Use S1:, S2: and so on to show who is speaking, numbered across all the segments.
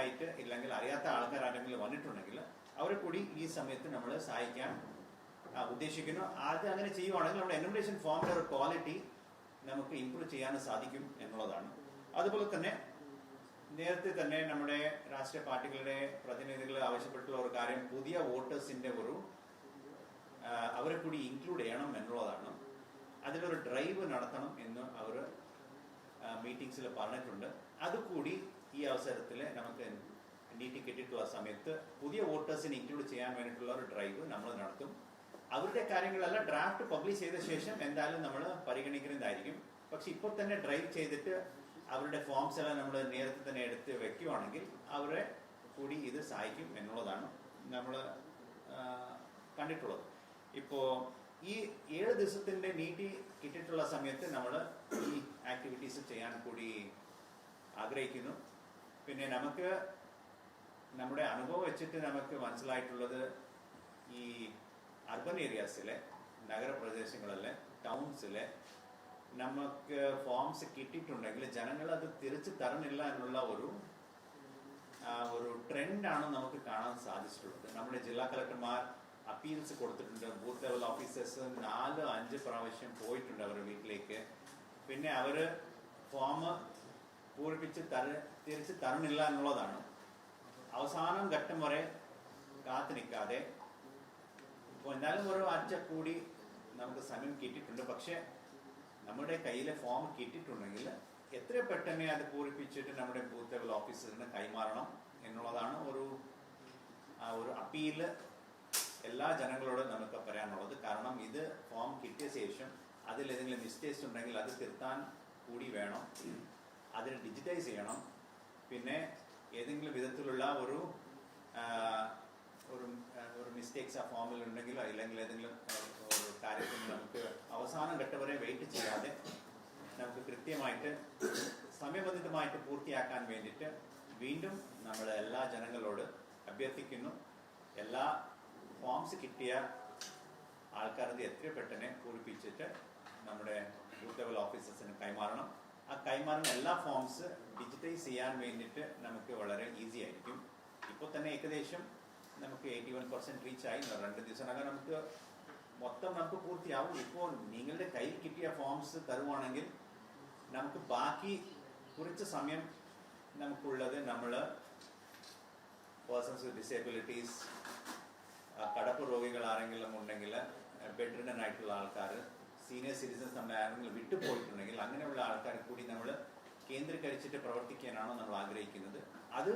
S1: ആയിട്ട് ഇല്ലെങ്കിൽ അറിയാത്ത ആൾക്കാർ ആരെങ്കിലും വന്നിട്ടുണ്ടെങ്കിൽ അവരെ കൂടി ഈ സമയത്ത് നമ്മൾ സഹായിക്കാൻ ഉദ്ദേശിക്കുന്നു. അത് അങ്ങനെ ചെയ്യുവാണെങ്കിൽ നമ്മുടെ എനുമറേഷൻ ഫോമിന്റെ ഒരു ക്വാളിറ്റി നമുക്ക് ഇമ്പ്രൂവ് ചെയ്യാൻ സാധിക്കും എന്നുള്ളതാണ്. അതുപോലെ തന്നെ നേരത്തെ തന്നെ നമ്മുടെ രാഷ്ട്രീയ പാർട്ടികളുടെ പ്രതിനിധികൾ ആവശ്യപ്പെട്ടുള്ള ഒരു കാര്യം പുതിയ വോട്ടേഴ്സിന്റെ ഒരു അവരെ കൂടി ഇൻക്ലൂഡ് ചെയ്യണം എന്നുള്ളതാണ്. അതിലൊരു ഡ്രൈവ് നടത്തണം എന്ന് അവർ മീറ്റിംഗ്സിൽ പറഞ്ഞിട്ടുണ്ട്. അതുകൂടി ഈ അവസരത്തിൽ നമുക്ക് ഡി ടി കിട്ടിയിട്ടുള്ള സമയത്ത് പുതിയ വോട്ടേഴ്സിനെ ഇൻക്ലൂഡ് ചെയ്യാൻ വേണ്ടിയിട്ടുള്ള ഒരു ഡ്രൈവ് നമ്മൾ നടത്തും. അവരുടെ കാര്യങ്ങളെല്ലാം ഡ്രാഫ്റ്റ് പബ്ലിഷ് ചെയ്ത ശേഷം എന്തായാലും നമ്മൾ പരിഗണിക്കുന്നതായിരിക്കും. പക്ഷെ ഇപ്പോൾ തന്നെ ഡ്രൈവ് ചെയ്തിട്ട് അവരുടെ ഫോംസ് എല്ലാം നമ്മൾ നേരത്തെ തന്നെ എടുത്ത് വെക്കുവാണെങ്കിൽ അവരെ കൂടി ഇത് സഹായിക്കും എന്നുള്ളതാണ് നമ്മൾ കണ്ടിട്ടുള്ളത്. ഇപ്പോൾ ഈ ഏഴ് ദിവസത്തിന്റെ നീട്ടി കിട്ടിയിട്ടുള്ള സമയത്ത് നമ്മൾ ഈ ആക്ടിവിറ്റീസ് ചെയ്യാൻ കൂടി ആഗ്രഹിക്കുന്നു. പിന്നെ നമുക്ക് നമ്മുടെ അനുഭവം വെച്ചിട്ട് നമുക്ക് മനസ്സിലായിട്ടുള്ളത് ഈ അർബൻ ഏരിയാസിലെ നഗരപ്രദേശങ്ങളിലെ ടൗൺസിലെ നമുക്ക് ഫോംസ് കിട്ടിയിട്ടുണ്ടെങ്കിൽ ജനങ്ങൾ അത് തിരിച്ചു തരണില്ല എന്നുള്ള ഒരു ഒരു ട്രെൻഡാണ് നമുക്ക് കാണാൻ സാധിച്ചിട്ടുള്ളത്. നമ്മുടെ ജില്ലാ കളക്ടർമാർ അപ്പീൽസ് കൊടുത്തിട്ടുണ്ട്. ബൂത്ത് ലെവൽ ഓഫീസേഴ്സ് നാല് അഞ്ച് പ്രാവശ്യം പോയിട്ടുണ്ട് അവരുടെ വീട്ടിലേക്ക്. പിന്നെ അവർ ഫോം പൂരിപ്പിച്ച് തര തിരിച്ച് തരണില്ല എന്നുള്ളതാണ്. അവസാനം ഘട്ടം വരെ കാത്തു നിൽക്കാതെ ഇപ്പോൾ എന്തായാലും ഒരു ആഴ്ച കൂടി നമുക്ക് സമയം കിട്ടിയിട്ടുണ്ട്. പക്ഷേ നമ്മുടെ കയ്യിലെ ഫോം കിട്ടിയിട്ടുണ്ടെങ്കിൽ എത്ര പെട്ടെന്ന് അത് പൂരിപ്പിച്ചിട്ട് നമ്മുടെ ബൂത്ത് ലെവൽ ഓഫീസറിന് കൈമാറണം എന്നുള്ളതാണ് ഒരു ഒരു അപ്പീൽ എല്ലാ ജനങ്ങളോടും നമുക്ക് പറയാനുള്ളത്. കാരണം ഇത് ഫോം കിട്ടിയ ശേഷം അതിൽ ഏതെങ്കിലും മിസ്റ്റേക്സ് ഉണ്ടെങ്കിൽ അത് തിരുത്താൻ കൂടി വേണം. അതിന് ഡിജിറ്റൈസ് ചെയ്യണം. പിന്നെ ഏതെങ്കിലും വിധത്തിലുള്ള ഒരു ഒരു ഒരു മിസ്റ്റേക്സ് ആ ഫോമിൽ ഉണ്ടെങ്കിലോ അല്ലെങ്കിൽ ഏതെങ്കിലും ഒരു കാര്യത്തിൽ നമുക്ക് അവസാനം ഘട്ടം വരെ വെയിറ്റ് ചെയ്യാതെ നമുക്ക് കൃത്യമായിട്ട് സമയബന്ധിതമായിട്ട് പൂർത്തിയാക്കാൻ വേണ്ടിയിട്ട് വീണ്ടും നമ്മൾ എല്ലാ ജനങ്ങളോട് അഭ്യർത്ഥിക്കുന്നു. എല്ലാ ഫോംസ് കിട്ടിയ ആൾക്കാരത് എത്ര പെട്ടെന്ന് പൂരിപ്പിച്ചിട്ട് നമ്മുടെ ബൂത്ത് ലെവൽ ഓഫീസേഴ്സിന് കൈമാറണം. ആ കൈമാറുന്ന എല്ലാ ഫോംസ് ഡിജിറ്റൈസ് ചെയ്യാൻ വേണ്ടിയിട്ട് നമുക്ക് വളരെ ഈസി ആയിരിക്കും. ഇപ്പോൾ തന്നെ ഏകദേശം നമുക്ക് എയ്റ്റി വൺ പെർസെന്റ് റീച്ച് ആയി രണ്ട് ദിവസത്തിനകം നമുക്ക് മൊത്തം നമുക്ക് പൂർത്തിയാവും. ഇപ്പോൾ നിങ്ങളുടെ കയ്യിൽ കിട്ടിയ ഫോംസ് തരുവാണെങ്കിൽ നമുക്ക് ബാക്കി കുറച്ച് സമയം നമുക്കുള്ളത് നമ്മൾ പേഴ്സൺസ് വിത്ത് ഡിസേബിലിറ്റീസ് കടപ്പ് രോഗികൾ ആരെങ്കിലും ഉണ്ടെങ്കിൽ ബെഡ് റിഡൻ ആയിട്ടുള്ള ആൾക്കാർ സീനിയർ സിറ്റിസൺസ് നമ്മൾ വിട്ടുപോയിട്ടുണ്ടെങ്കിൽ അങ്ങനെയുള്ള ആൾക്കാരെ കൂടി നമ്മൾ കേന്ദ്രീകരിച്ചിട്ട് പ്രവർത്തിക്കാനാണോ നമ്മൾ ആഗ്രഹിക്കുന്നത്? അത്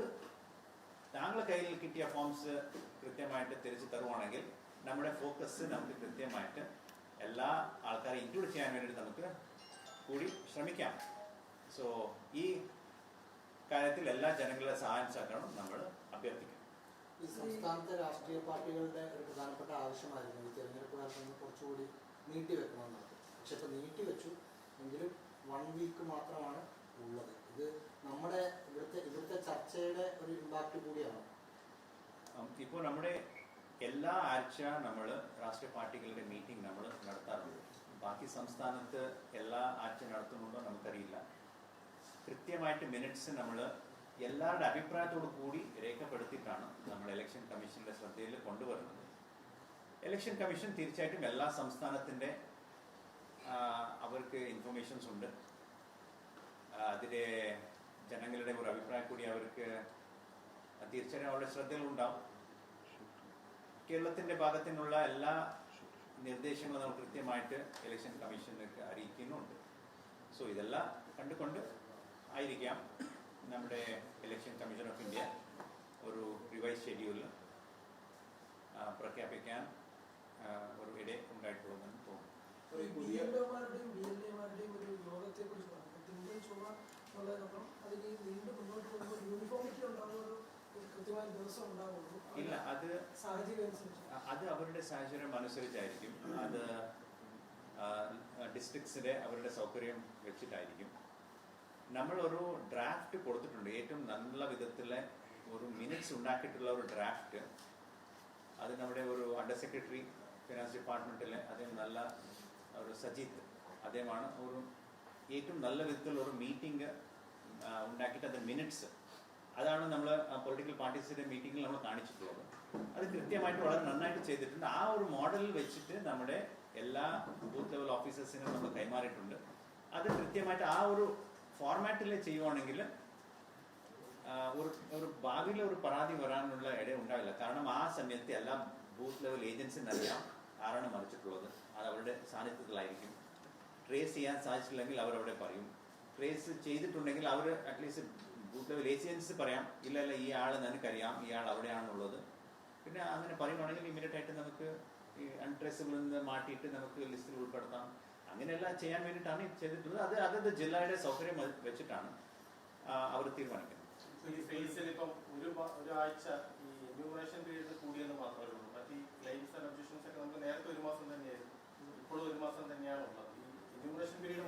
S1: താങ്കളുടെ കയ്യിൽ കിട്ടിയ ഫോംസ് കൃത്യമായിട്ട് തിരിച്ചു തരുവാണെങ്കിൽ നമ്മുടെ ഫോക്കസ് നമുക്ക് കൃത്യമായിട്ട് എല്ലാ ആൾക്കാരെയും ഇൻക്ലൂഡ് ചെയ്യാൻ വേണ്ടിയിട്ട് നമുക്ക് കൂടി ശ്രമിക്കാം. സോ ഈ കാര്യത്തിൽ എല്ലാ ജനങ്ങളുടെ സഹായം സഹകരണം നമ്മൾ അഭ്യർത്ഥിക്കും.
S2: ഈ സംസ്ഥാനത്തെ രാഷ്ട്രീയ പാർട്ടികളുടെ ഒരു പ്രധാനപ്പെട്ട ആവശ്യമായിരുന്നു. ഈ തെരഞ്ഞെടുപ്പ് കുറച്ചുകൂടി നീട്ടി വെക്കണമെന്നുള്ളത് പക്ഷെ ഇപ്പൊ നീട്ടി വെച്ചു എങ്കിലും വൺ വീക്ക് മാത്രമാണ് ഉള്ളത്. ഇത് നമ്മുടെ ഇവിടുത്തെ ഇവിടുത്തെ ചർച്ചയുടെ ഒരു ഇമ്പാക്ട് കൂടിയാണ്.
S1: ഇപ്പോൾ നമ്മുടെ എല്ലാ ആഴ്ച നമ്മൾ രാഷ്ട്രീയ പാർട്ടികളുടെ മീറ്റിംഗ് നമ്മൾ നടത്താറുണ്ട്. ബാക്കി സംസ്ഥാനത്ത് എല്ലാ ആഴ്ച നടത്തുന്നുണ്ടോ നമുക്കറിയില്ല. കൃത്യമായിട്ട് മിനിറ്റ്സ് നമ്മൾ എല്ലാവരുടെ അഭിപ്രായത്തോടു കൂടി രേഖപ്പെടുത്തിയിട്ടാണ് നമ്മൾ ഇലക്ഷൻ കമ്മീഷന്റെ ശ്രദ്ധയിൽ കൊണ്ടുവരുന്നത്. ഇലക്ഷൻ കമ്മീഷൻ തീർച്ചയായിട്ടും എല്ലാ സംസ്ഥാനത്തിന്റെ അവർക്ക് ഇൻഫർമേഷൻസ് ഉണ്ട്. അതിലെ ജനങ്ങളുടെ ഒരു അഭിപ്രായം കൂടി അവർക്ക് തീർച്ചയായും അവരുടെ ശ്രദ്ധയിലുണ്ടാവും. കേരളത്തിന്റെ ഭാഗത്തു നിന്നുള്ള എല്ലാ നിർദ്ദേശങ്ങളും നമ്മൾ കൃത്യമായിട്ട് ഇലക്ഷൻ കമ്മീഷനിലേക്ക് അറിയിക്കുന്നുണ്ട്. സോ ഇതെല്ലാം കണ്ടുകൊണ്ട് ആയിരിക്കാം നമ്മുടെ ഇലക്ഷൻ കമ്മീഷൻ ഓഫ് ഇന്ത്യ ഒരു റിവൈസ് ഷെഡ്യൂൾ പ്രഖ്യാപിക്കാൻ ഒരു ഇട ഉണ്ടായിട്ടുള്ളതെന്ന് തോന്നുന്നു.
S3: ഒരു യോഗത്തെ കുറിച്ച്
S1: ഇല്ല അത് അത് അവരുടെ സാഹചര്യം അനുസരിച്ചായിരിക്കും. അത് ഡിസ്ട്രിക്ട്സിന്റെ അവരുടെ സൗകര്യം വെച്ചിട്ടായിരിക്കും. നമ്മൾ ഒരു ഡ്രാഫ്റ്റ് കൊടുത്തിട്ടുണ്ട്. ഏറ്റവും നല്ല വിധത്തിലെ ഒരു മിനിറ്റ്സ് ഉണ്ടാക്കിയിട്ടുള്ള ഒരു ഡ്രാഫ്റ്റ് അത് നമ്മുടെ ഒരു അണ്ടർ സെക്രട്ടറി ഫിനാൻസ് ഡിപ്പാർട്ട്മെന്റിലെ അദ്ദേഹം നല്ല ഒരു സജിത്ത് അദ്ദേഹമാണ് ഒരു ഏറ്റവും നല്ല വിധത്തിലുള്ള ഒരു മീറ്റിംഗ് ഉണ്ടാക്കിയിട്ട് അത് മിനിറ്റ്സ് അതാണ് നമ്മൾ പൊളിറ്റിക്കൽ പാർട്ടീസിന്റെ മീറ്റിംഗിൽ നമ്മൾ കാണിച്ചിട്ടുള്ളത്. അത് കൃത്യമായിട്ട് വളരെ നന്നായിട്ട് ചെയ്തിട്ടുണ്ട്. ആ ഒരു മോഡൽ വെച്ചിട്ട് നമ്മുടെ എല്ലാ ബൂത്ത് ലെവൽ ഓഫീസേഴ്സിനും നമ്മൾ കൈമാറിയിട്ടുണ്ട്. അത് കൃത്യമായിട്ട് ആ ഒരു ഫോർമാറ്റിൽ ചെയ്യുവാണെങ്കിൽ ഒരു ഒരു ഭാവിയിലെ ഒരു പരാതി വരാനുള്ള ഇട ഉണ്ടാവില്ല കാരണം ആ സമയത്ത് എല്ലാ ബൂത്ത് ലെവൽ ഏജൻസിന് അറിയാം ആരാണ് മറിച്ചിട്ടുള്ളത്. അത് അവരുടെ സാന്നിധ്യത്തിലായിരിക്കും. ട്രേസ് ചെയ്യാൻ സാധിച്ചില്ലെങ്കിൽ അവരവിടെ പറയും. ട്രേസ് ചെയ്തിട്ടുണ്ടെങ്കിൽ അവർ at least booth level agency പറയാം. ഇല്ല അല്ല ഈ ആൾ നിനക്കറിയാം. ആൾ അവിടെയാണുള്ളത്. പിന്നെ അങ്ങനെ പറയുകയാണെങ്കിൽ ഇമ്മീഡിയറ്റ് ആയിട്ട് നമുക്ക് ഈ അൺട്രേസബിളിൽ നിന്ന് മാറ്റിയിട്ട് നമുക്ക് ലിസ്റ്റിൽ ഉൾപ്പെടുത്താം. അങ്ങനെയെല്ലാം ചെയ്യാൻ വേണ്ടിയിട്ടാണ് ചെയ്തിട്ടുള്ളത്. അത് അതത് ജില്ലയുടെ സൗകര്യം വെച്ചിട്ടാണ് അവർ തീരുമാനിക്കുന്നത്.
S4: ഈ ഫേസിൽ ഒരു ഒരാഴ്ച ഈ പീരീഡ് കൂടിയെന്ന് മാത്രമേ ഒബ്ജക്ഷൻസ് നേരത്തെ ഒരു മാസം തന്നെയായിരുന്നു. ഒരു മാസം തന്നെയാണ്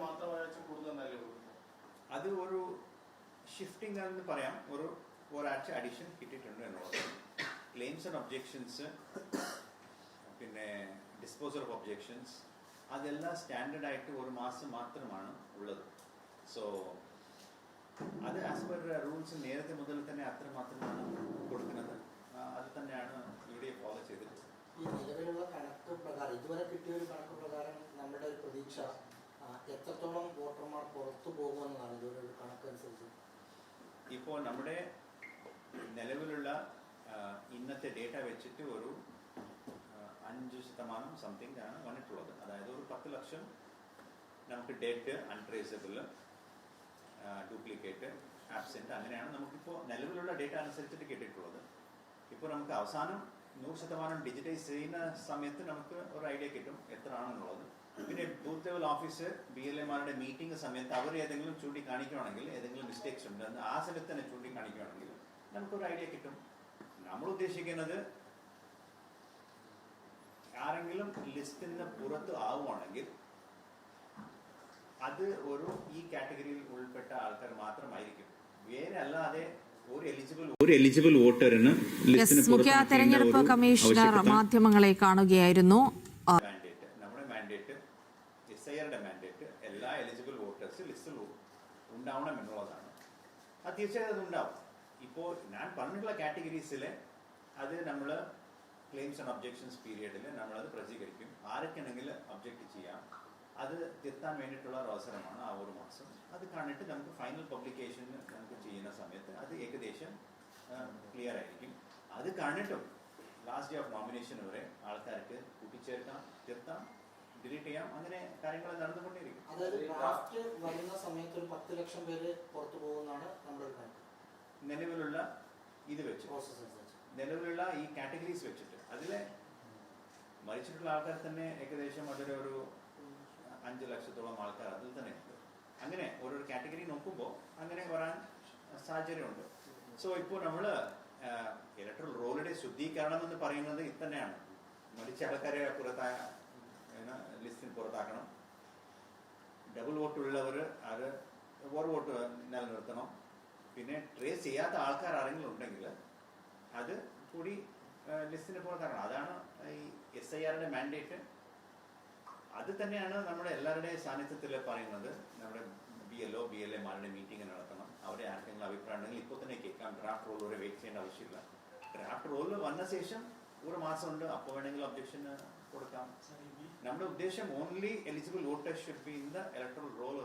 S4: മാത്രം
S1: അത് ഒരു ഷിഫ്റ്റിംഗ് ആണെന്ന് പറയാം. ഒരു ഒരാഴ്ച അഡീഷൻ കിട്ടിയിട്ടുണ്ട് എന്നുള്ളത്. ക്ലെയിംസ് ആൻഡ് ഒബ്ജെക്ഷൻസ് പിന്നെ ഡിസ്പോസൽ ഓഫ് ഒബ്ജെക്ഷൻസ് അതെല്ലാം സ്റ്റാൻഡേർഡ് ആയിട്ട് ഒരു മാസം മാത്രമാണ് ഉള്ളത്. സോ അത് ആസ് പെർ റൂൾസ് നേരത്തെ മുതൽ തന്നെ അത്ര മാത്രമാണ് കൊടുക്കുന്നത് അത് തന്നെയാണ് ഇവിടെ ഫോളോ ചെയ്തിട്ടുള്ളത്.
S2: ഈ നിലവിലുള്ള കണക്ക് പ്രകാരം ഇതുവരെ കിട്ടിയ ഒരു കണക്ക് പ്രകാരം നമ്മുടെ ഒരു പ്രതീക്ഷ എത്രത്തോളം വോട്ടർമാർ പുറത്തു പോകുമെന്നാണ് ഇതുവരെ ഒരു കണക്കനുസരിച്ച്
S1: ഇപ്പോൾ നമ്മുടെ നിലവിലുള്ള ഇന്നത്തെ ഡേറ്റ വെച്ചിട്ട് ഒരു അഞ്ച് ശതമാനം സംതിങ് ആണ് വന്നിട്ടുള്ളത്. അതായത് ഒരു പത്ത് ലക്ഷം നമുക്ക് ഡേറ്റ് അൺട്രേസബിൾ ഡ്യൂപ്ലിക്കേറ്റ് ആബ്സെന്റ് അങ്ങനെയാണ് നമുക്കിപ്പോൾ നിലവിലുള്ള ഡേറ്റ അനുസരിച്ചിട്ട് കിട്ടിയിട്ടുള്ളത് ഇപ്പോൾ നമുക്ക് അവസാനം നൂറ് ശതമാനം ഡിജിറ്റൈസ് ചെയ്യുന്ന സമയത്ത് നമുക്ക് ഒരു ഐഡിയ കിട്ടും എത്ര ആണെന്നുള്ളത് പിന്നെ booth level office B L എമാരുടെ മീറ്റിംഗ് സമയത്ത് അവർ ഏതെങ്കിലും ചൂണ്ടിക്കാണിക്കുകയാണെങ്കിൽ ഏതെങ്കിലും മിസ്റ്റേക്സ് ഉണ്ട് ആ സമയത്ത് തന്നെ ചൂണ്ടിക്കാണിക്കുകയാണെങ്കിൽ നമുക്കൊരു ഐഡിയ കിട്ടും. നമ്മൾ ഉദ്ദേശിക്കുന്നത് ആരെങ്കിലും ലിസ്റ്റിൽ നിന്ന് പുറത്ത് ആവുകയാണെങ്കിൽ അത് ഒരു ഈ കാറ്റഗറിയിൽ ഉൾപ്പെട്ട ആൾക്കാർ മാത്രമായിരിക്കും. വേറെ അല്ലാതെ ഒരു എലിജിബിൾ ഒരു എലിജിബിൾ വോട്ടറിന്
S5: യെസ് മുഖ്യ തെരഞ്ഞെടുപ്പ് കമ്മീഷണർ മാധ്യമങ്ങളെ കാണുകയായിരുന്നു.
S1: എല്ലാ എലിജിബിൾ വോട്ടേഴ്സ് ലിസ്റ്റിൽ ഉണ്ടാവണം എന്നുള്ളതാണ്. അത് തീർച്ചയായും അത് ഉണ്ടാവും. ഇപ്പോൾ ഞാൻ പറഞ്ഞിട്ടുള്ള അത് നമ്മൾ ക്ലെയിംസ് ആൻഡ് ഒബ്ജെക്ഷൻസ് പീരിയഡിൽ നമ്മളത് പ്രസിദ്ധീകരിക്കും ആരൊക്കെയാണെങ്കിൽ ഒബ്ജക്റ്റ് ചെയ്യാം. അത് തിരുത്താൻ വേണ്ടിയിട്ടുള്ള ഒരു അവസരമാണ് ആ ഒരു മാസം. അത് കണ്ടിട്ട് നമുക്ക് ഫൈനൽ പബ്ലിക്കേഷൻ നമുക്ക് ചെയ്യുന്ന സമയത്ത് അത് ഏകദേശം ക്ലിയർ ആയിരിക്കും. അത് കണ്ടിട്ടും ലാസ്റ്റ് ഡേ ഓഫ് നോമിനേഷൻ വരെ ആൾക്കാർക്ക് കൂട്ടിച്ചേർക്കാം തിരുത്താം ഡിലീറ്റ് ചെയ്യാം അങ്ങനെ കാര്യങ്ങൾ നടന്നുകൊണ്ടേയിരിക്കും.
S2: അതായത് ഡ്രാഫ്റ്റ് വരുന്ന സമയത്ത് ഒരു പത്ത് ലക്ഷം പേര് പുറത്തു പോകുന്നതാണ് നമ്മുടെ
S1: നിലവിലുള്ള ഇത് വെച്ച് നിലവിലുള്ള ഈ കാറ്റഗറീസ് വെച്ചിട്ട്. അതിലെ മരിച്ചിട്ടുള്ള ആൾക്കാർ തന്നെ ഏകദേശം അതൊരു ഒരു അഞ്ച് ലക്ഷത്തോളം ആൾക്കാർ അതിൽ തന്നെ ഉണ്ട്. അങ്ങനെ ഓരോരോ കാറ്റഗറി നോക്കുമ്പോൾ അങ്ങനെ വരാൻ സാഹചര്യമുണ്ട്. സോ ഇപ്പോൾ നമ്മൾ ഇലക്ട്രൽ റോളിന്റെ ശുദ്ധീകരണം എന്ന് പറയുന്നത് ഇത് തന്നെയാണ് മരിച്ച ആൾക്കാരെ പുറത്താ ലിസ്റ്റിൽ പുറത്താക്കണം. ഡബിൾ വോട്ട് ഉള്ളവർ അത് ഒരു വോട്ട് നിലനിർത്തണം. പിന്നെ ട്രേസ് ചെയ്യാത്ത ആൾക്കാർ ആരെങ്കിലും ഉണ്ടെങ്കിൽ അത് കൂടി ലിസ്റ്റിന് പുറത്താക്കണം. അതാണ് ഈ എസ് ഐ ആറിന്റെ മാൻഡേറ്റ് അത് തന്നെയാണ് നമ്മുടെ എല്ലാവരുടെയും സാന്നിധ്യത്തിൽ പറയുന്നത്. നമ്മുടെ B L O B L എമാരുടെ മീറ്റിംഗ് നടത്തണം. അവരെ ആർക്കെങ്കിലും അഭിപ്രായം ഉണ്ടെങ്കിൽ ഇപ്പോൾ തന്നെ കേൾക്കാം. ഡ്രാഫ്റ്റ് റോൾ വരെ വെയിറ്റ് ചെയ്യേണ്ട ആവശ്യമില്ല. ഡ്രാഫ്റ്റ് റോൾ വന്ന ശേഷം ഒരു മാസം ഉണ്ട്. അപ്പോൾ വേണമെങ്കിൽ ഒബ്ജക്ഷൻ കൊടുക്കാം. നമ്മുടെ ഉദ്ദേശം only eligible voters should be in the electoral roll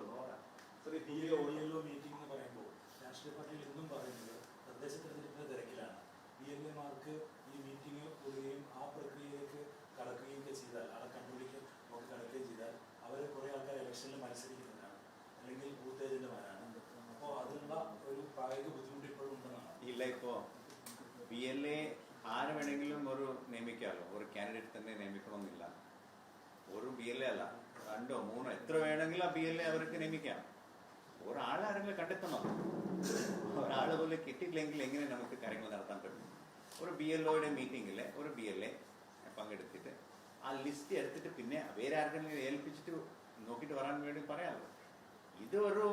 S6: OELO meeting എന്ന് പറയുമ്പോൾ രാഷ്ട്രീയ പാർട്ടിയിൽ എന്നും പറയുന്നത് തദ്ദേശ തെരഞ്ഞെടുപ്പിന്റെ തിരക്കിലാണ്. ബി എൽ എമാർക്ക് ഈ മീറ്റിംഗ് കൂടുകയും ആ പ്രക്രിയയിലേക്ക് കടക്കുകയും ഒക്കെ ചെയ്താൽ ആളെ കണ്ടുപിടിക്കാൻ ഒക്കെ കടക്കുകയും ചെയ്താൽ അവർ കുറെ ആൾക്കാർ ഇലക്ഷനിൽ മത്സരിക്കുന്നവരാണ് അല്ലെങ്കിൽ ബൂത്ത് ഏജന്റുമാരാണ് അപ്പോൾ അതിനുള്ള ഒരു പ്രായോഗിക ബുദ്ധിമുട്ട് ഇപ്പോഴും ഉണ്ടെന്നാണ്.
S1: ഇല്ല ഇപ്പോ പി എൽ എ ആര് വേണമെങ്കിലും ഒരു നിയമിക്കാമല്ലോ ഒരു കാൻഡിഡേറ്റ് തന്നെ നിയമിക്കണമെന്നില്ല. ഒരു ബി എൽ എ അല്ല രണ്ടോ മൂന്നോ എത്ര വേണമെങ്കിലും ആ ബി എൽ എ അവർക്ക് നിയമിക്കാം. ഒരാളെ ആരെങ്കിലും കണ്ടെത്തണം? ഒരാളെ പോലെ കിട്ടിയില്ലെങ്കിൽ എങ്ങനെ നമുക്ക് കാര്യങ്ങൾ നടത്താൻ പറ്റും? ഒരു ബി എൽ ഒയുടെ മീറ്റിങ്ങിൽ ഒരു ബി എൽ എ പങ്കെടുത്തിട്ട് ആ ലിസ്റ്റ് എടുത്തിട്ട് പിന്നെ വേറെ ആർക്കെങ്കിലും ഏൽപ്പിച്ചിട്ട് നോക്കിയിട്ട് വരാൻ വേണ്ടി പറയാമല്ലോ ഇത് ഒരു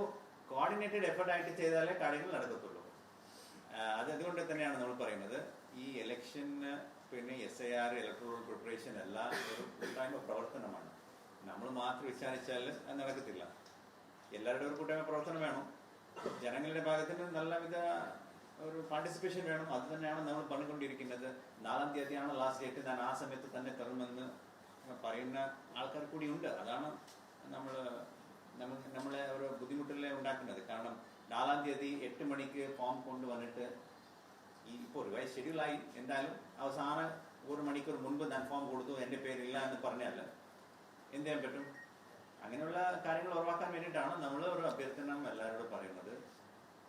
S1: കോർഡിനേറ്റഡ് എഫർട്ട് ആയിട്ട് ചെയ്താലേ കാര്യങ്ങൾ നടക്കത്തുള്ളൂ. അത് അതുകൊണ്ട് തന്നെയാണ് നമ്മൾ പറയുന്നത്? ഈ ഇലക്ഷന് പിന്നെ S I R electoral preparation എല്ലാം ഒരു കൂട്ടായ്മ പ്രവർത്തനമാണ്. നമ്മൾ മാത്രം വിചാരിച്ചാൽ അത് നടക്കത്തില്ല. എല്ലാവരുടെ ഒരു കൂട്ടായ്മ പ്രവർത്തനം വേണം. ജനങ്ങളുടെ ഭാഗത്തിന് നല്ലവിധ ഒരു പാർട്ടിസിപ്പേഷൻ വേണം. അത് തന്നെയാണ് നമ്മൾ പറഞ്ഞുകൊണ്ടിരിക്കുന്നത് നാലാം തീയതിയാണ് ലാസ്റ്റ് ഡേറ്റ് ഞാൻ ആ സമയത്ത് തന്നെ തരുമെന്ന് പറയുന്ന ആൾക്കാർ കൂടി ഉണ്ട്. അതാണ് നമ്മൾ നമ്മൾ നമ്മളെ ഒരു ബുദ്ധിമുട്ടിലെ ഉണ്ടാക്കുന്നത്. കാരണം നാലാം തീയതി എട്ട് മണിക്ക് ഫോം കൊണ്ടുവന്നിട്ട് ഈ ഇപ്പോൾ റിവൈസ് ഷെഡ്യൂളായി എന്തായാലും അവസാന ഒരു മണിക്കൂർ മുൻപ് ഞാൻ ഫോം കൊടുത്തു. എന്റെ പേരില്ല എന്ന് പറഞ്ഞാൽ എന്ത് ചെയ്യാൻ പറ്റും? അങ്ങനെയുള്ള കാര്യങ്ങൾ ഉറവാക്കാൻ വേണ്ടിയിട്ടാണ് നമ്മൾ ഒരു അഭ്യർത്ഥന എല്ലാവരോടും പറയുന്നത്.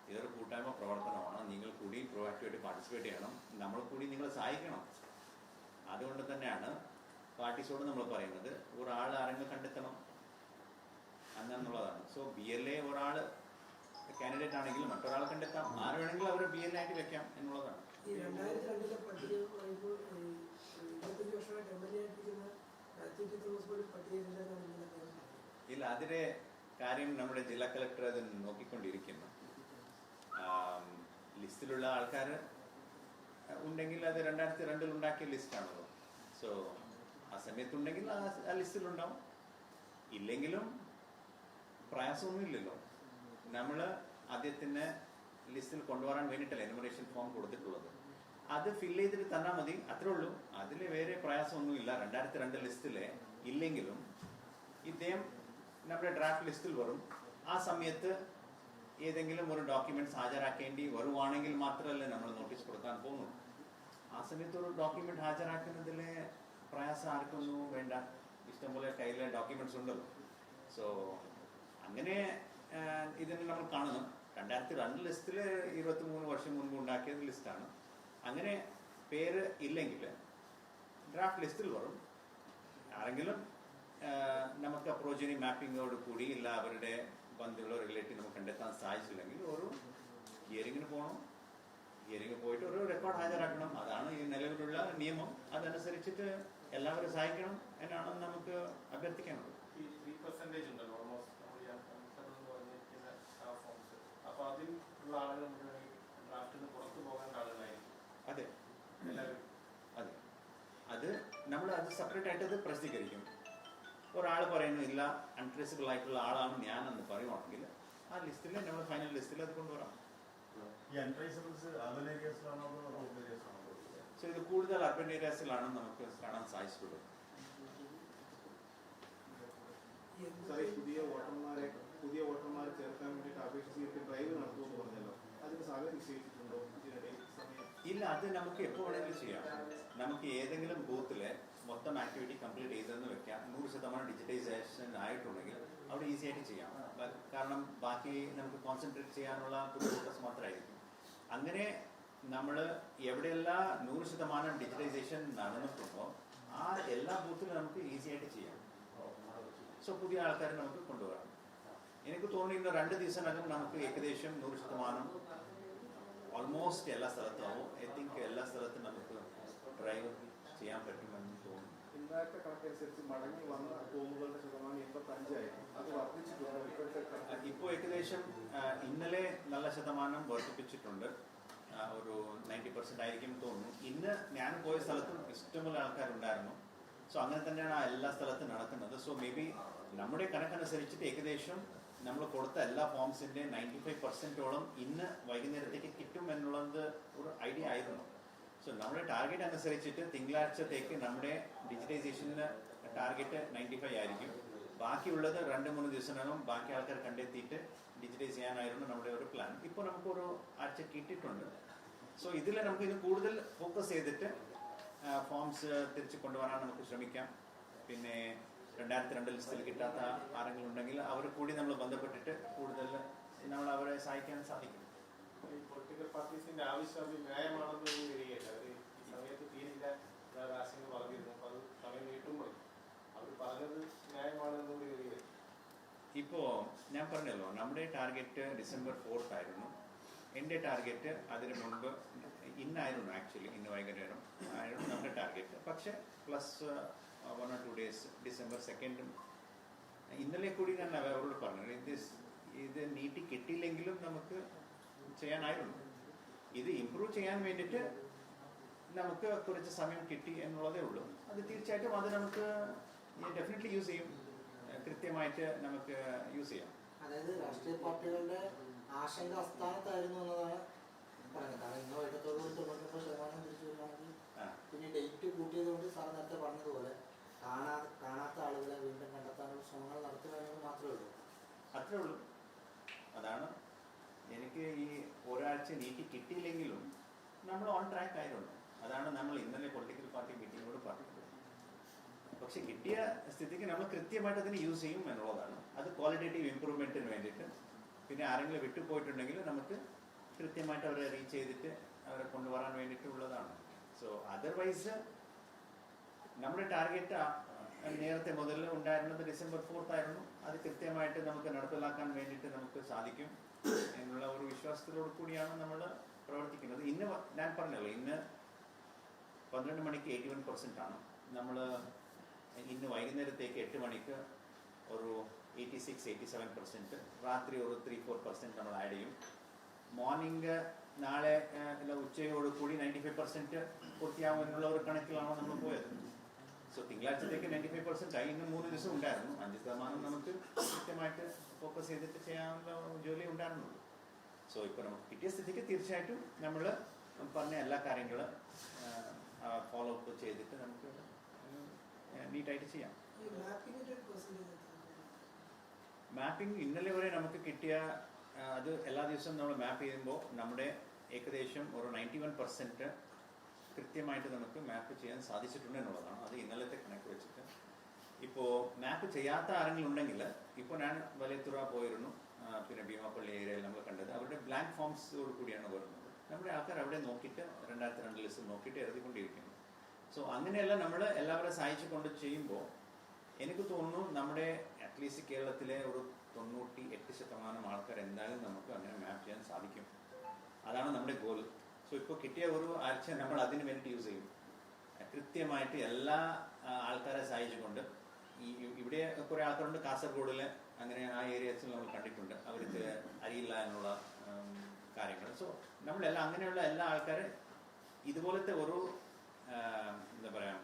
S1: ഇതൊരു കൂട്ടായ്മ പ്രവർത്തനമാണ്. നിങ്ങൾ കൂടി പ്രൊവാക്റ്റീവായിട്ട് പാർട്ടിസിപ്പേറ്റ് ചെയ്യണം. നമ്മൾ കൂടി നിങ്ങളെ സഹായിക്കണം. അതുകൊണ്ട് തന്നെയാണ് പാർട്ടീസോട് നമ്മൾ പറയുന്നത്. ഒരാൾ ആരെങ്കിലും കണ്ടെത്തണം. എന്നുള്ളതാണ് സോ ബി എൽ എ ഒരാൾ കാൻഡിഡേറ്റ് ആണെങ്കിൽ മറ്റൊരാൾ കണ്ടെത്താം. ആര് വേണമെങ്കിലും അവരെ ബി എൽ ആയിട്ട് വെക്കാം എന്നുള്ളതാണ്. ഇല്ല അതിലെ കാര്യം നമ്മുടെ ജില്ലാ കളക്ടർ അത് നോക്കിക്കൊണ്ടിരിക്കുന്നു. ലിസ്റ്റിലുള്ള ആൾക്കാർ ഉണ്ടെങ്കിൽ അത് രണ്ടായിരത്തി രണ്ടിൽ ഉണ്ടാക്കിയ ലിസ്റ്റാണല്ലോ. സോ ആ സമയത്തുണ്ടെങ്കിൽ ആ ലിസ്റ്റിലുണ്ടാവും. ഇല്ലെങ്കിലും പ്രയാസമൊന്നുമില്ലല്ലോ. നമ്മൾ ആദ്യത്തിന് ലിസ്റ്റിൽ കൊണ്ടുവരാൻ വേണ്ടിയിട്ടല്ല എനുമറേഷൻ ഫോം കൊടുത്തിട്ടുള്ളത്. അത് ഫില്ല് ചെയ്തിട്ട് തന്നാൽ മതി. അത്രേ ഉള്ളൂ. അതിൽ വേറെ പ്രയാസമൊന്നുമില്ല. രണ്ടായിരത്തി രണ്ട് ലിസ്റ്റിലെ ഇല്ലെങ്കിലും ഇദ്ദേഹം നമ്മുടെ ഡ്രാഫ്റ്റ് ലിസ്റ്റിൽ വരും. ആ സമയത്ത് ഏതെങ്കിലും ഒരു ഡോക്യുമെന്റ്സ് ഹാജരാക്കേണ്ടി വരുവാണെങ്കിൽ മാത്രമല്ലേ നമ്മൾ നോട്ടീസ് കൊടുക്കാൻ പോകുന്നു ആ സമയത്ത് ഒരു ഡോക്യുമെന്റ് ഹാജരാക്കുന്നതിൽ പ്രയാസം ആർക്കൊന്നും വേണ്ട. ഇഷ്ടംപോലെ കയ്യിലെ ഡോക്യുമെന്റ്സ് ഉണ്ടല്ലോ. സോ അങ്ങനെ ഇതിനെ നമ്മൾ കാണുന്നു. രണ്ടായിരത്തി രണ്ട് ലിസ്റ്റിൽ ഇരുപത്തി മൂന്ന് വർഷം മുൻപ് ഉണ്ടാക്കിയ ലിസ്റ്റാണ്. അങ്ങനെ പേര് ഇല്ലെങ്കിൽ ഡ്രാഫ്റ്റ് ലിസ്റ്റിൽ വരും. ആരെങ്കിലും നമുക്ക് അപ്രോജിനി മാപ്പിങ്ങോട് കൂടി ഇല്ല അവരുടെ ബന്ധുക്കളോ റിലേറ്റീവ് നമുക്ക് കണ്ടെത്താൻ സാധിച്ചില്ലെങ്കിൽ ഒരു ഹിയറിങ്ങിന് പോകണം ഹിയറിംഗ് പോയിട്ട് ഒരു റെക്കോർഡ് ഹാജരാക്കണം. അതാണ് ഈ നിലവിലുള്ള നിയമം. അതനുസരിച്ചിട്ട് എല്ലാവരും സഹായിക്കണം എന്നാണ് നമുക്ക് അഭ്യർത്ഥിക്കാനുള്ളത്
S4: ഈ ത്രീ പെർസെന്റേജ് ഉണ്ടല്ലോ ഓൾമോസ്റ്റ് നമ്മൾ ഈ അൻപതെന്ന് പറഞ്ഞിരിക്കുന്ന ആ ഫോംസ് അപ്പോൾ അതിൽ ഉള്ള ആളുകൾ മുഴുവൻ ഡ്രാഫ്റ്റിൽ നിന്ന് പുറത്തു പോകേണ്ട ആളുകളായിരിക്കും
S1: അതെ
S4: എല്ലാവരും
S1: അതെ അത് നമ്മൾ അത് സെപ്പറേറ്റ് ആയിട്ട് അത് പ്രസിദ്ധീകരിക്കും. ഒരാൾ പറയുന്നു ഇല്ല അൺട്രേസബിൾ ആയിട്ടുള്ള ആളാണ് ഞാനെന്ന് പറയുവാണെങ്കിൽ ആ ലിസ്റ്റിൽ നമ്മൾ ഫൈനൽ ലിസ്റ്റിൽ അത് കൊണ്ടുവരാം. സോ ഇത് കൂടുതൽ അർബൻ ഏരിയാസിലാണ് നമുക്ക് കാണാൻ സാധിച്ചിട്ടുള്ളത്
S7: പുതിയ വോട്ടർമാരെ പുതിയ വോട്ടർമാരെ ചേർക്കാൻ വേണ്ടിയിട്ട് അപേക്ഷിച്ച് ഡ്രൈവ് നടത്തുമെന്ന് പറഞ്ഞല്ലോ. അതിന് സാധ്യത നിശ്ചയിച്ചിട്ടുണ്ടോ
S1: ഇല്ല അത് നമുക്ക് എപ്പോ വേണമെങ്കിലും ചെയ്യാം. നമുക്ക് ഏതെങ്കിലും ബൂത്തിലെ മൊത്തം ആക്ടിവിറ്റി കംപ്ലീറ്റ് ചെയ്തെന്ന് വെക്കാം നൂറ് ശതമാനം ഡിജിറ്റൈസേഷൻ ആയിട്ടുണ്ടെങ്കിൽ അവിടെ ഈസി ആയിട്ട് ചെയ്യാം. കാരണം ബാക്കി നമുക്ക് കോൺസെൻട്രേറ്റ് ചെയ്യാനുള്ള ഫോക്കസ് വോട്ടേഴ്സ് മാത്രമായിരിക്കും. അങ്ങനെ നമ്മൾ എവിടെയെല്ലാം നൂറ് ശതമാനം ഡിജിറ്റൈസേഷൻ നടന്നിട്ടുണ്ടോ ആ എല്ലാ ബൂത്തിലും നമുക്ക് ഈസി ആയിട്ട് ചെയ്യാം. സോ പുതിയ ആൾക്കാരെ നമുക്ക് കൊണ്ടുവരാം. എനിക്ക് തോന്നുന്നു ഇന്ന് രണ്ട് ദിവസത്തിനകം നമുക്ക് ഏകദേശം നൂറ് ശതമാനം ഓൾമോസ്റ്റ് എല്ലാ സ്ഥലത്തും ആവും. ഐ തിങ്ക് എല്ലാ സ്ഥലത്തും നമുക്ക് ഡ്രൈവ് ചെയ്യാൻ പറ്റുമെന്ന് തോന്നുന്നു
S7: കണക്കനുസരിച്ച് മടങ്ങി വന്ന ഫോമുകളുടെ ശതമാനം എൺപത്തഞ്ചായിരുന്നു അത് വർദ്ധിച്ചിട്ടുണ്ട്. ഇപ്പോഴത്തെ
S1: ഇപ്പോൾ ഏകദേശം ഇന്നലെ നല്ല ശതമാനം വർദ്ധിപ്പിച്ചിട്ടുണ്ട്. ഒരു നയന്റി പെർസെന്റ് ആയിരിക്കും തോന്നുന്നു. ഇന്ന് ഞാൻ പോയ സ്ഥലത്തും ഇഷ്ടംപോലെ ആൾക്കാരുണ്ടായിരുന്നു. സോ അങ്ങനെ തന്നെയാണ് എല്ലാ സ്ഥലത്തും നടക്കുന്നത്. സോ മേ ബി നമ്മുടെ കണക്കനുസരിച്ചിട്ട് ഏകദേശം നമ്മൾ കൊടുത്ത എല്ലാ ഫോംസിന്റെ നയന്റി ഫൈവ് പെർസെന്റോളം ഇന്ന് വൈകുന്നേരത്തേക്ക് കിട്ടും എന്നുള്ളത് ഒരു ഐഡിയ ആയിരുന്നു. സോ നമ്മുടെ ടാർഗറ്റ് അനുസരിച്ചിട്ട് തിങ്കളാഴ്ചത്തേക്ക് നമ്മുടെ ഡിജിറ്റൈസേഷന് ടാർഗറ്റ് നയന്റി ഫൈവ് ആയിരിക്കും. ബാക്കിയുള്ളത് രണ്ട് മൂന്ന് ദിവസത്തിനകം ബാക്കി ആൾക്കാർ കണ്ടെത്തിയിട്ട് ഡിജിറ്റൈസ് ചെയ്യാനായിരുന്നു നമ്മുടെ ഒരു പ്ലാൻ ഇപ്പോൾ നമുക്കൊരു ആഴ്ച കിട്ടിയിട്ടുണ്ട്. സോ ഇതിൽ നമുക്ക് ഇത് കൂടുതൽ ഫോക്കസ് ചെയ്തിട്ട് ഫോംസ് തിരിച്ച് കൊണ്ടുവരാൻ നമുക്ക് ശ്രമിക്കാം. പിന്നെ രണ്ടായിരത്തി രണ്ട് ലിസ്റ്റിൽ കിട്ടാത്ത ആരെങ്കിലും ഉണ്ടെങ്കിൽ അവർ കൂടി നമ്മൾ ബന്ധപ്പെട്ടിട്ട് കൂടുതൽ നമ്മൾ അവരെ സഹായിക്കാൻ സാധിക്കും. ഇപ്പോൾ ഞാൻ പറഞ്ഞല്ലോ നമ്മുടെ ടാർഗറ്റ് ഡിസംബർ ഫോർത്ത് ആയിരുന്നു. എന്റെ ടാർഗറ്റ് അതിന് മുൻപ് ഇന്നായിരുന്നു ആക്ച്വലി ഇന്ന് വൈകുന്നേരം ആയിരുന്നു നമ്മുടെ ടാർഗറ്റ് പക്ഷെ plus one or two days December സെക്കൻഡും ഇന്നലെ കൂടി ഞാൻ അവരോട് പറഞ്ഞു ഇത് ഇത് നീട്ടി കിട്ടിയില്ലെങ്കിലും നമുക്ക് ചെയ്യാനായിരുന്നു. ഇത് ഇമ്പ്രൂവ് ചെയ്യാൻ വേണ്ടിയിട്ട് നമുക്ക് കുറച്ച് സമയം കിട്ടി എന്നുള്ളതേ ഉള്ളൂ. അത് തീർച്ചയായിട്ടും അത് നമുക്ക് ഡെഫിനറ്റ്ലി യൂസ് ചെയ്യും. കൃത്യമായിട്ട് നമുക്ക് യൂസ് ചെയ്യാം.
S2: അതായത് രാഷ്ട്രീയ പാർട്ടികളുടെ ആശങ്ക അസ്ഥാനത്തായിരുന്നു പിന്നെ ഡേറ്റ് കൂട്ടിയത് സാർ നേരത്തെ പറഞ്ഞതുപോലെ കാണാ കാണാത്ത ആളുകളെ വീണ്ടും കണ്ടെത്താനുള്ള ശ്രമങ്ങൾ നടത്തുക മാത്രമേ ഉള്ളൂ.
S1: അത്രേ ഉള്ളൂ. അതാണ് തിങ്കളാഴ്ച നീട്ടി കിട്ടിയില്ലെങ്കിലും നമ്മൾ ഓൺ ട്രാക്ക് ആയിരുന്നു. അതാണ് നമ്മൾ ഇന്നലെ പൊളിറ്റിക്കൽ പാർട്ടി മീറ്റിങ്ങിനോട് പറഞ്ഞിട്ടുള്ളത്. പക്ഷെ കിട്ടിയ സ്ഥിതിക്ക് നമ്മൾ കൃത്യമായിട്ട് അതിനെ യൂസ് ചെയ്യും എന്നുള്ളതാണ്. അത് ക്വാളിറ്റേറ്റീവ് ഇമ്പ്രൂവ്മെന്റിന് വേണ്ടിയിട്ട്. പിന്നെ ആരെങ്കിലും വിട്ടുപോയിട്ടുണ്ടെങ്കിൽ നമുക്ക് കൃത്യമായിട്ട് അവരെ റീച്ച് ചെയ്തിട്ട് അവരെ കൊണ്ടുവരാൻ വേണ്ടിയിട്ടുള്ളതാണ്. സോ അതർവൈസ് നമ്മുടെ ടാർഗറ്റ് നേരത്തെ മുതൽ ഉണ്ടായിരുന്നത് ഡിസംബർ ഫോർത്ത് ആയിരുന്നു. അത് കൃത്യമായിട്ട് നമുക്ക് നടപ്പിലാക്കാൻ വേണ്ടിയിട്ട് നമുക്ക് സാധിക്കും. എന്നുള്ള ഒരു വിശ്വാസത്തിലോട് കൂടിയാണ് നമ്മൾ പ്രവർത്തിക്കുന്നത്. ഇന്ന് ഞാൻ പറഞ്ഞല്ലോ ഇന്ന് പന്ത്രണ്ട് മണിക്ക് എയ്റ്റി വൺ പെർസെന്റ് ആണ്. നമ്മൾ ഇന്ന് വൈകുന്നേരത്തേക്ക് എട്ട് മണിക്ക് ഒരു eighty six eighty seven percent രാത്രി ഒരു ത്രീ ഫോർ പെർസെന്റ് നമ്മൾ ആഡ് ചെയ്യും. മോർണിംഗ് നാളെ അല്ല ഉച്ചയോട് കൂടി നയന്റി ഫൈവ് പെർസെന്റ് പൂർത്തിയാവും എന്നുള്ള ഒരു കണക്കിലാണ് നമ്മൾ പോയത്. സോ തിങ്കളാഴ്ചത്തേക്ക് നയന്റി ഫൈവ് പെർസെന്റ് ആയി ഇന്ന് മൂന്ന് ദിവസം ഉണ്ടായിരുന്നു. അഞ്ച് ശതമാനം നമുക്ക് കൃത്യമായിട്ട് ഫോക്കസ് ചെയ്തിട്ട് ചെയ്യാനുള്ള ജോലി ഉണ്ടായിരുന്നുള്ളൂ. സോ ഇപ്പോൾ നമുക്ക് കിട്ടിയ സ്ഥിതിക്ക് തീർച്ചയായിട്ടും നമ്മൾ പറഞ്ഞ എല്ലാ കാര്യങ്ങളും ഫോളോ അപ്പ് ചെയ്തിട്ട് നമുക്ക് നീറ്റായിട്ട് ചെയ്യാം. മാപ്പിംഗ് ഇന്നലെ വരെ നമുക്ക് കിട്ടിയ അത് എല്ലാ ദിവസവും നമ്മൾ മാപ്പ് ചെയ്യുമ്പോൾ നമ്മുടെ ഏകദേശം ഒരു നയന്റി വൺ പെർസെന്റ് കൃത്യമായിട്ട് നമുക്ക് മാപ്പ് ചെയ്യാൻ സാധിച്ചിട്ടുണ്ട് എന്നുള്ളതാണ്. അത് ഇന്നലത്തെ കണക്ക് വെച്ചിട്ട്. ഇപ്പോൾ മാപ്പ് ചെയ്യാത്ത ആരെങ്കിലും ഉണ്ടെങ്കിൽ ഇപ്പോൾ ഞാൻ വലിയത്തുറ പോയിരുന്നു. ആ, പിന്നെ ഭീമാപ്പള്ളി ഏരിയയിൽ നമ്മൾ കണ്ടത്. അവരുടെ ബ്ലാങ്ക് ഫോംസോട് കൂടിയാണ് വരുന്നത് നമ്മുടെ ആൾക്കാർ അവിടെ നോക്കിയിട്ട് രണ്ടായിരത്തി രണ്ട് ലിസ്റ്റ് നോക്കിയിട്ട് എഴുതിക്കൊണ്ടിരിക്കുന്നു. സോ അങ്ങനെയല്ല നമ്മൾ എല്ലാവരും സഹായിച്ചു കൊണ്ട് ചെയ്യുമ്പോൾ എനിക്ക് തോന്നുന്നു നമ്മുടെ അറ്റ്ലീസ്റ്റ് കേരളത്തിലെ ഒരു തൊണ്ണൂറ്റി എട്ട് ശതമാനം ആൾക്കാർ എന്തായാലും നമുക്ക് അങ്ങനെ മാപ്പ് ചെയ്യാൻ സാധിക്കും. അതാണ് നമ്മുടെ ഗോൾ സോ ഇപ്പോൾ കിട്ടിയ ഒരു ആഴ്ച നമ്മൾ അതിന് വേണ്ടി യൂസ് ചെയ്യും. കൃത്യമായിട്ട് എല്ലാ ആൾക്കാരെ സഹായിച്ചുകൊണ്ട് ഈ ഇവിടെ കുറേ ആൾക്കാരുണ്ട്. കാസർഗോഡിൽ അങ്ങനെ ആ ഏരിയസിൽ നമ്മൾ കണ്ടിട്ടുണ്ട്. അവർക്ക് അറിയില്ല എന്നുള്ള കാര്യങ്ങൾ. സോ നമ്മളെല്ലാം അങ്ങനെയുള്ള എല്ലാ ആൾക്കാരും ഇതുപോലത്തെ ഒരു എന്താ പറയാ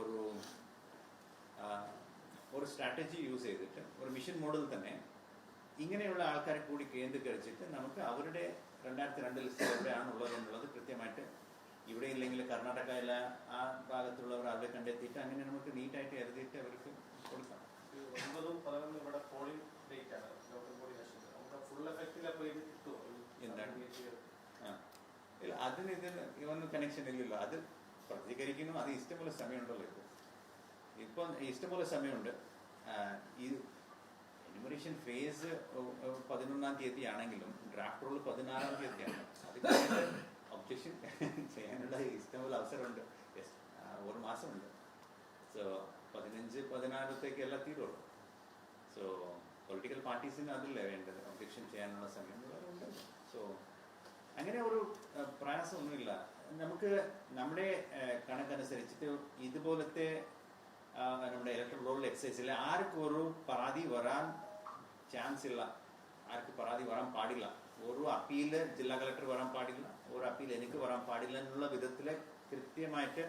S1: ഒരു ഒരു സ്ട്രാറ്റജി യൂസ് ചെയ്തിട്ട് ഒരു മിഷൻ മോഡൽ തന്നെ ഇങ്ങനെയുള്ള ആൾക്കാരെ കൂടി കേന്ദ്രീകരിച്ചിട്ട് നമുക്ക് അവരുടെ രണ്ടായിരത്തി രണ്ട് ലിസ്റ്റ് എവിടെയാണുള്ളത് എന്നുള്ളത് കൃത്യമായിട്ട് ഇവിടെ ഇല്ലെങ്കിൽ കർണാടകയിലെ ആ ഭാഗത്തുള്ളവർ അവിടെ കണ്ടെത്തിയിട്ട് അങ്ങനെ നമുക്ക് നീറ്റായിട്ട് എഴുതിയിട്ട്
S4: ഈ ഒൻപതും പതിനൊന്നും ഇവിടെ പോളിംഗ് ഡേറ്റ് ആണ്. ലോക്കൽ ബോഡി ഇലക്ഷൻ നമുക്ക് ഫുൾ എഫക്റ്റിൽ അപ്പോൾ ഇത് കിട്ടുമോ
S1: ഇല്ല അതിന് ഇതിന് ഒന്നും കണക്ഷൻ ഇല്ലല്ലോ. അത് പ്രതികരിക്കുന്നു. അത് ഇഷ്ടംപോലെ സമയമുണ്ടല്ലോ ഇപ്പോൾ ഇപ്പം ഇഷ്ടംപോലെ സമയമുണ്ട്. ഈ എനുമറേഷൻ ഫേസ് പതിനൊന്നാം തീയതി ആണെങ്കിലും ഡ്രാഫ്റ്റ് റോൾ പതിനാറാം തീയതിയാണ്. അത് ഒബ്ജക്ഷൻ ചെയ്യാനുള്ള ഇഷ്ടംപോലെ അവസരമുണ്ട്. ഒരു മാസമുണ്ട്. സോ പതിനഞ്ച് പതിനാറത്തേക്ക് എല്ലാം തീരുള്ളൂ സോ പൊളിറ്റിക്കൽ പാർട്ടീസിന് അതല്ലേ വേണ്ടത്. ഒബ്ജക്ഷൻ ചെയ്യാനുള്ള സമയം സോ അങ്ങനെ ഒരു പ്രയാസമൊന്നുമില്ല. നമുക്ക് നമ്മുടെ കണക്കനുസരിച്ചിട്ട് ഇതുപോലത്തെ നമ്മുടെ ഇലക്ട്രൽ റോൾ എക്സസൈസിൽ ആർക്കും ഒരു പരാതി വരാൻ ചാൻസ് ഇല്ല. ആർക്ക് പരാതി വരാൻ പാടില്ല. ഒരു അപ്പീൽ ജില്ലാ കളക്ടർ വരാൻ പാടില്ല. ഒരു അപ്പീൽ എനിക്ക് വരാൻ പാടില്ല എന്നുള്ള വിധത്തിൽ കൃത്യമായിട്ട്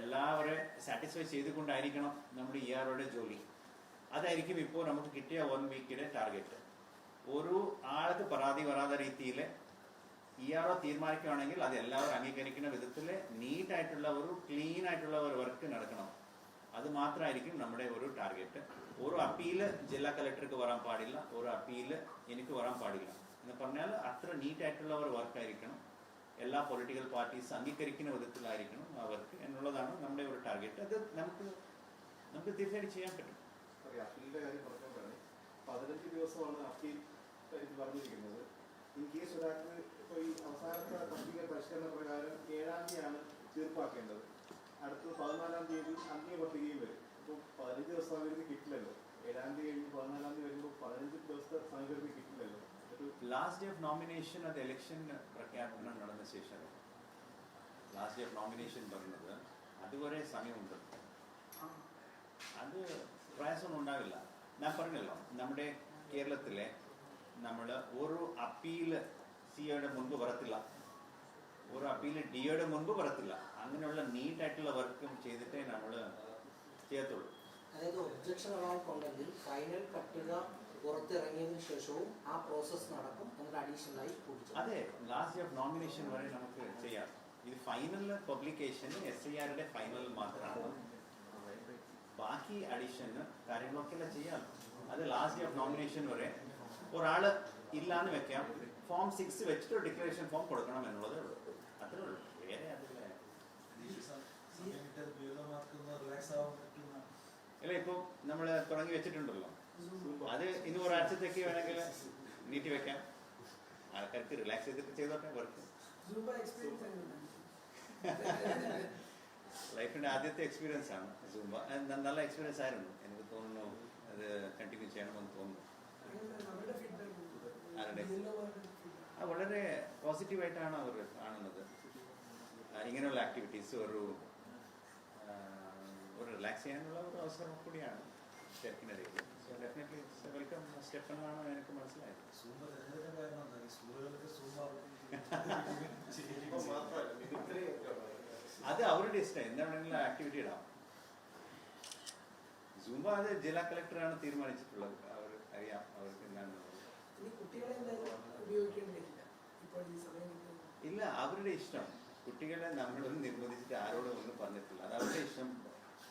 S1: എല്ലാവരെയും സാറ്റിസ്ഫൈ ചെയ്തുകൊണ്ടായിരിക്കണം നമ്മുടെ ഇ ആറുടെ ജോലി. അതായിരിക്കും ഇപ്പോൾ നമുക്ക് കിട്ടിയ വൺ വീക്കിലെ ടാർഗറ്റ് ഒരു ആൾക്ക് പരാതി വരാത്ത രീതിയിൽ ഇ ആർ ഒ തീരുമാനിക്കുകയാണെങ്കിൽ അത് എല്ലാവരും അംഗീകരിക്കുന്ന വിധത്തിൽ നീറ്റായിട്ടുള്ള ഒരു ക്ലീൻ ആയിട്ടുള്ള ഒരു വർക്ക് നടക്കണം. അത് മാത്രമായിരിക്കും നമ്മുടെ ഒരു ടാർഗറ്റ് ഒരു അപ്പീൽ ജില്ലാ കളക്ടർക്ക് വരാൻ പാടില്ല. ഒരു അപ്പീൽ എനിക്ക് വരാൻ പാടില്ല. എന്ന് പറഞ്ഞാൽ അത്ര നീറ്റ് ആയിട്ടുള്ള ഒരു വർക്ക് ആയിരിക്കണം. എല്ലാ പൊളിറ്റിക്കൽ പാർട്ടീസ് അംഗീകരിക്കുന്ന വിധത്തിലായിരിക്കണം ആ വർക്ക് എന്നുള്ളതാണ് നമ്മുടെ ഒരു ടാർഗറ്റ് അത് നമുക്ക് നമുക്ക് തീർച്ചയായിട്ടും ചെയ്യാൻ പറ്റും.
S7: അറിയാം അപ്പീലിന്റെ കാര്യം പറഞ്ഞപ്പോഴാണ് പതിനഞ്ച് ദിവസമാണ് അപ്പീൽ ഇത് പറഞ്ഞിരിക്കുന്നത്. ഇൻ കേസ് ഒരാൾക്ക് ഇപ്പോൾ ഈ അവസാനത്തെ പട്ടിക പരിഷ്കരണ പ്രകാരം ഏഴാം തീയതിയാണ് തീർപ്പാക്കേണ്ടത്. അടുത്ത പതിനാലാം തീയതി അന്തിമ പട്ടികയും വരും. അപ്പോൾ പതിനഞ്ച് ദിവസം അവർക്ക് കിട്ടില്ലല്ലോ. ഏഴാം തീയതി കഴിഞ്ഞ് പതിനാലാം തീയതി വരുമ്പോൾ പതിനഞ്ച് ദിവസത്തെ സമയത്ത് കിട്ടില്ലല്ലോ.
S1: ലാസ്റ്റ് ഡേ ഓഫ് നോമിനേഷൻ അത് ഇലക്ഷൻ പ്രഖ്യാപനം നടന്ന ശേഷം ലാസ്റ്റ് ഡേ ഓഫ് നോമിനേഷൻ പറഞ്ഞത് അതുവരെ സമയമുണ്ട് അത് പ്രയാസമൊന്നും ഉണ്ടാവില്ല ഞാൻ പറഞ്ഞല്ലോ നമ്മുടെ കേരളത്തിലെ നമ്മൾ ഒരു അപ്പീൽ സിയുടെ മുൻപ് വരത്തില്ല. ഒരു അപ്പീൽ ഡിയുടെ മുൻപ് വരത്തില്ല. അങ്ങനെയുള്ള നീറ്റ് ആയിട്ടുള്ള വർക്കും ചെയ്തിട്ടേ നമ്മൾ ചെയ്യത്തുള്ളൂ.
S2: അതായത് ഒബ്ജക്ഷൻ അമൗണ്ട് ഫൈനൽ പട്ടിക പുറത്തിറങ്ങിയതിനു ശേഷവും ആ പ്രോസസ്സ് നടക്കും. എന്നിട്ട് അഡീഷണലായി
S1: അതെ ലാസ്റ്റ് ഓഫ് നോമിനേഷൻ വരെ നമുക്ക് ചെയ്യാം. ഇത് ഫൈനൽ പബ്ലിക്കേഷൻ എസ് ഐ ആറുടെ ഫൈനൽ മാത്രമാണ്. ബാക്കി അഡീഷന് കാര്യങ്ങളൊക്കെ എല്ലാം ചെയ്യാം. അത് ലാസ്റ്റ് ഓഫ് നോമിനേഷൻ വരെ ഒരാൾ ഇല്ലാന്ന് വെക്കാം. ഫോം സിക്സ് വെച്ചിട്ട് ഡിക്ലറേഷൻ ഫോം കൊടുക്കണം എന്നുള്ളതേ ഉള്ളൂ. അത്രേ ഉള്ളൂ. വേറെ അതില്ല. അല്ല ഇപ്പോൾ നമ്മൾ തുടങ്ങി വെച്ചിട്ടുണ്ടല്ലോ. അത് ഇനി ഒരാഴ്ചത്തേക്ക് വേണമെങ്കിൽ നീട്ടി വെക്കാം. ആൾക്കാർക്ക് റിലാക്സ് ചെയ്തിട്ട് ചെയ്തോട്ടെ വർക്ക്
S3: Experience
S1: ആദ്യത്തെ എക്സ്പീരിയൻസ് ആണ് സൂംബ നല്ല എക്സ്പീരിയൻസ് ആയിരുന്നു. എനിക്ക് തോന്നുന്നു അത് കണ്ടിന്യൂ ചെയ്യണമെന്ന് തോന്നുന്നു? ആരുടെ? വളരെ പോസിറ്റീവായിട്ടാണ് അവർ കാണുന്നത്. ഇങ്ങനെയുള്ള ആക്ടിവിറ്റീസ് ഒരു ഒരു റിലാക്സ് ചെയ്യാനുള്ള ഒരു അവസരം കൂടിയാണ് സ്റ്റെപ്പിനിടയിൽ സോ ഡെഫിനറ്റ്ലി വെൽക്കം സ്റ്റെപ്പ് എന്നാണ് എനിക്ക് മനസ്സിലായത്
S6: സൂമ തിരഞ്ഞെടുക്കാൻ കാരണം എന്താ ഈ സ്കൂളുകൾക്ക് സൂമ
S4: ഇപ്പൊ മാത്രമല്ല മിമിക്രി ഒക്കെ ഉണ്ട്.
S1: അത് അവരുടെ ഇഷ്ടം. എന്താണെങ്കിലും ആക്ടിവിറ്റി ഇടാം. സൂംബ അത് ജില്ലാ കളക്ടറാണ് തീരുമാനിച്ചിട്ടുള്ളത്. അവർ അറിയാം അവർക്ക്
S3: എന്താണ്
S1: ഇല്ല അവരുടെ ഇഷ്ടം. കുട്ടികളെ നമ്മളൊന്നും നിർബന്ധിച്ചിട്ട് ആരോടും ഒന്നും പറഞ്ഞിട്ടില്ല. അത് അവരുടെ ഇഷ്ടം.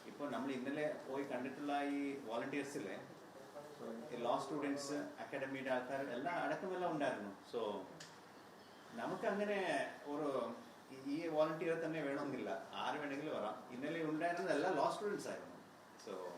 S1: ഇപ്പോൾ നമ്മൾ ഇന്നലെ പോയി കണ്ടിട്ടുള്ള ഈ വോളണ്ടിയേഴ്സിലെ ലോ സ്റ്റുഡൻസ് അക്കാഡമിയുടെ ആൾക്കാർ എല്ലാം അടക്കമെല്ലാം ഉണ്ടായിരുന്നു. സോ നമുക്ക് അങ്ങനെ ഒരു ഈ- വോളണ്ടിയർ തന്നെ വേണമെന്നില്ല. ആര് വേണമെങ്കിലും വരാം. ഇന്നലെ ഉണ്ടായിരുന്നത് എല്ലാം ലോ സ്റ്റുഡൻസ് ആയിരുന്നു. സോ